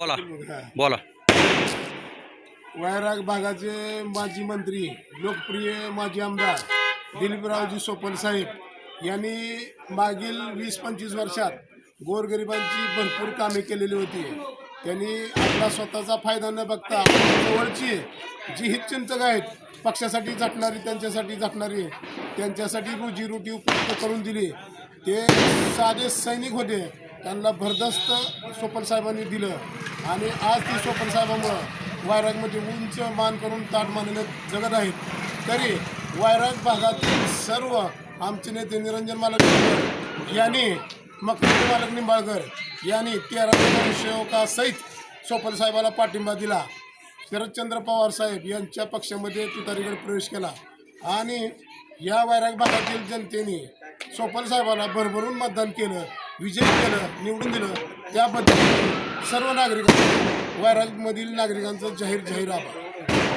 बोला. बोला. वैराग भागाचे माजी मंत्री लोकप्रिय माजी आमदार दिलीपरावजी सोपल साहेब यांनी मागील वीस पंचवीस वर्षात गोरगरिबांची भरपूर कामे केलेली होती. त्यांनी आपला स्वतःचा फायदा न बघता जवळची जी हितचिंतक आहेत पक्षासाठी झटणारी त्यांच्यासाठी झटणारी त्यांच्यासाठी रोजीरोटी उपलब्ध करून दिली. ते साधे सैनिक होते. त्यांना भरदस्त सोपल साहेबांनी दिलं. आणि आज ती सोपल साहेबामुळं वायरागमध्ये उंच मान करून ताट मानले जगत आहेत. तरी वायराग भागातील सर्व आमचे नेते निरंजन मालक यांनी मकरंद मालक निंबाळकर यांनी तेरा सेवकासहित सोपल साहेबाला पाठिंबा दिला. शरदचंद्र पवार साहेब यांच्या पक्षामध्ये तुतारीकडे प्रवेश केला. आणि या वायराग भागातील जनतेने सोपल साहेबाला भरभरून मतदान केलं विजय केलं निवडून दिलं. त्याबद्दल सर्व नागरिकांचा वैराजमधील नागरिकांचा जाहीर जाहीर आभार.